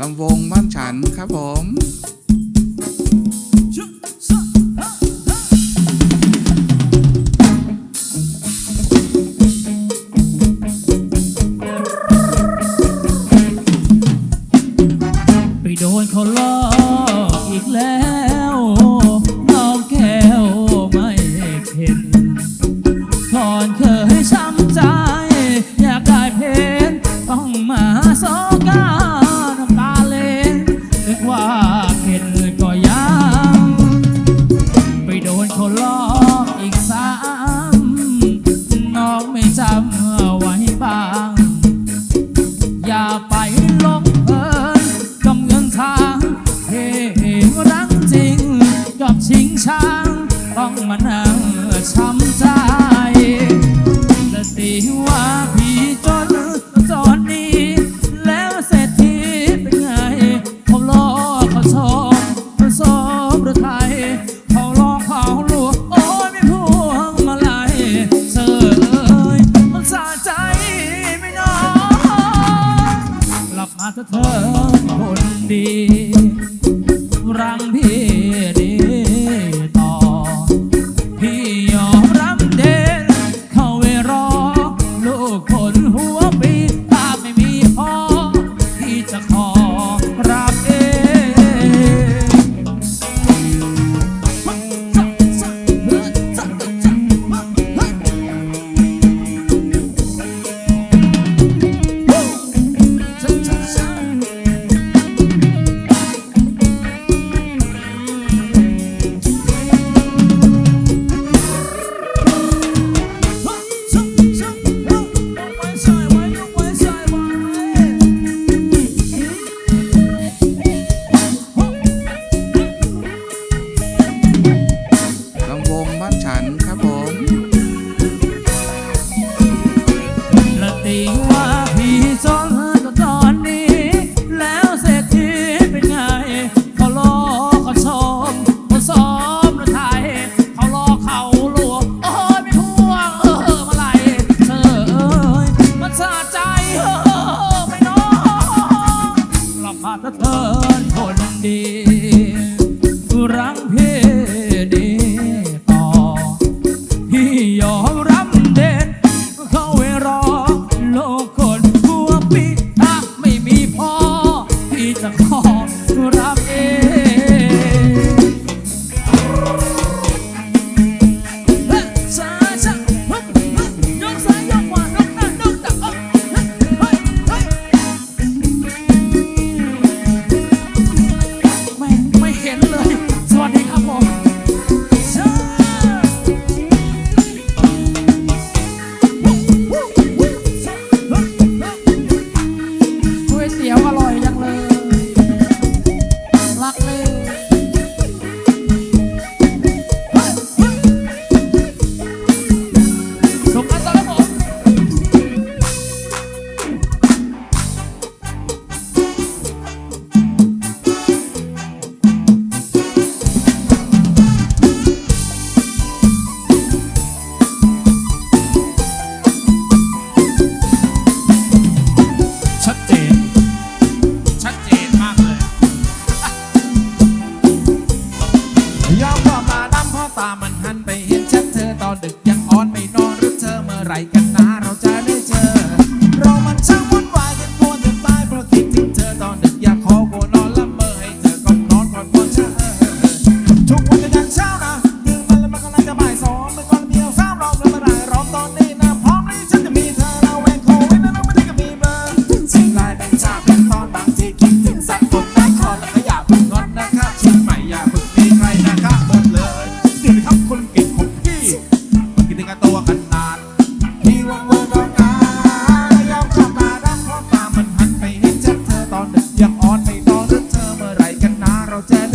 ลำวงบ้านฉันครับผมไปโดนเขาล้อ out and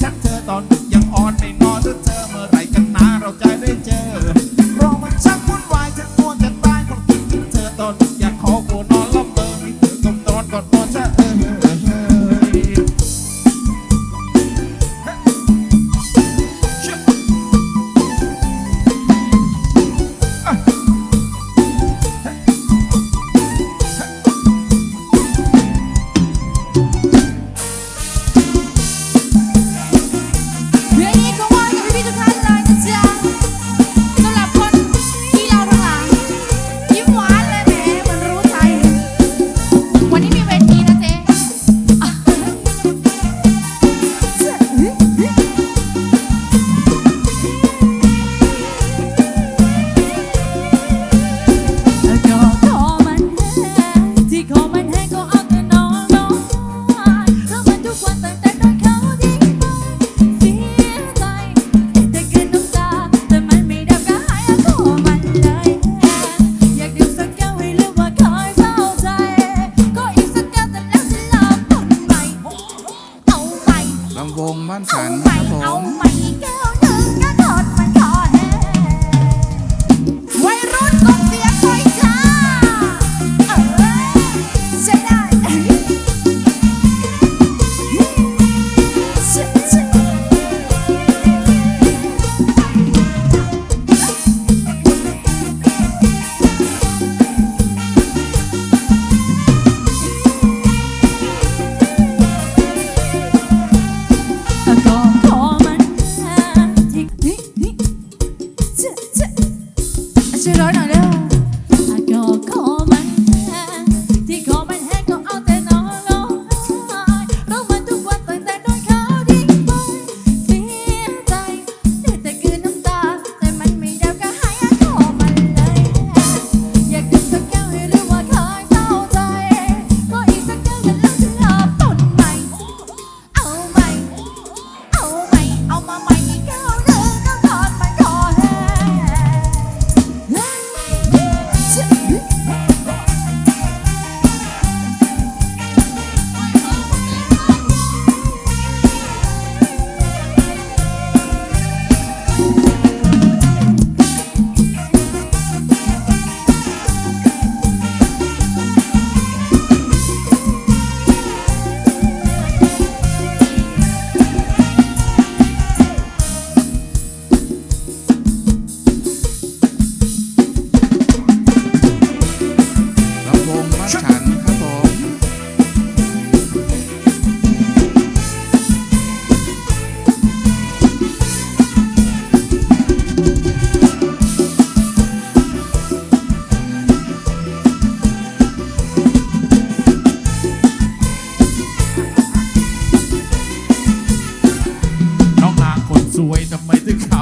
chapter She learned a my dick.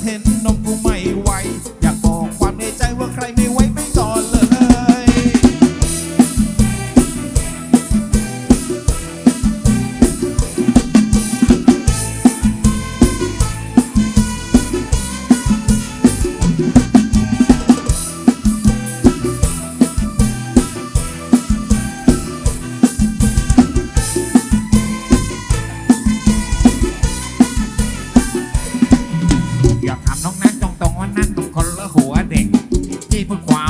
imagen no puma y พูดความ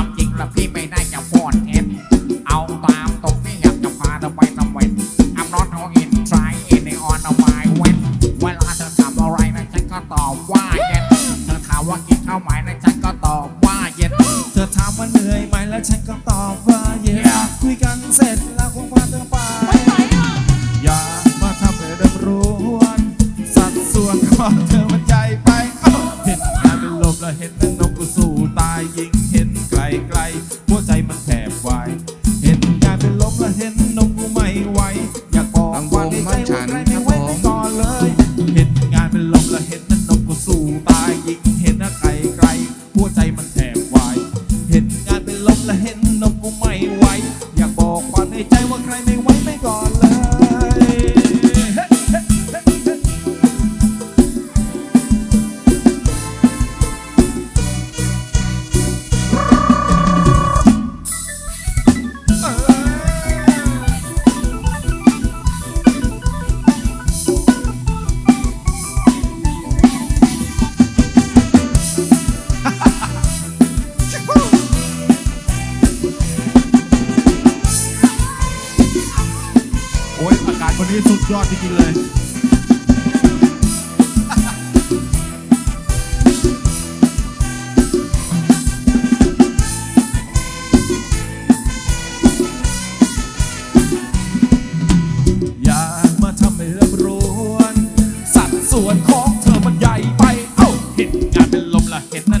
อยากบอกความในใจว่าใครไม่ไว้ไม่ก่อนเลย นี้สุดยอดจริงๆเลยส่วนของเธอมันใหญ่ไป เอ้า เห็นงานเป็นลมละเห็นนั้น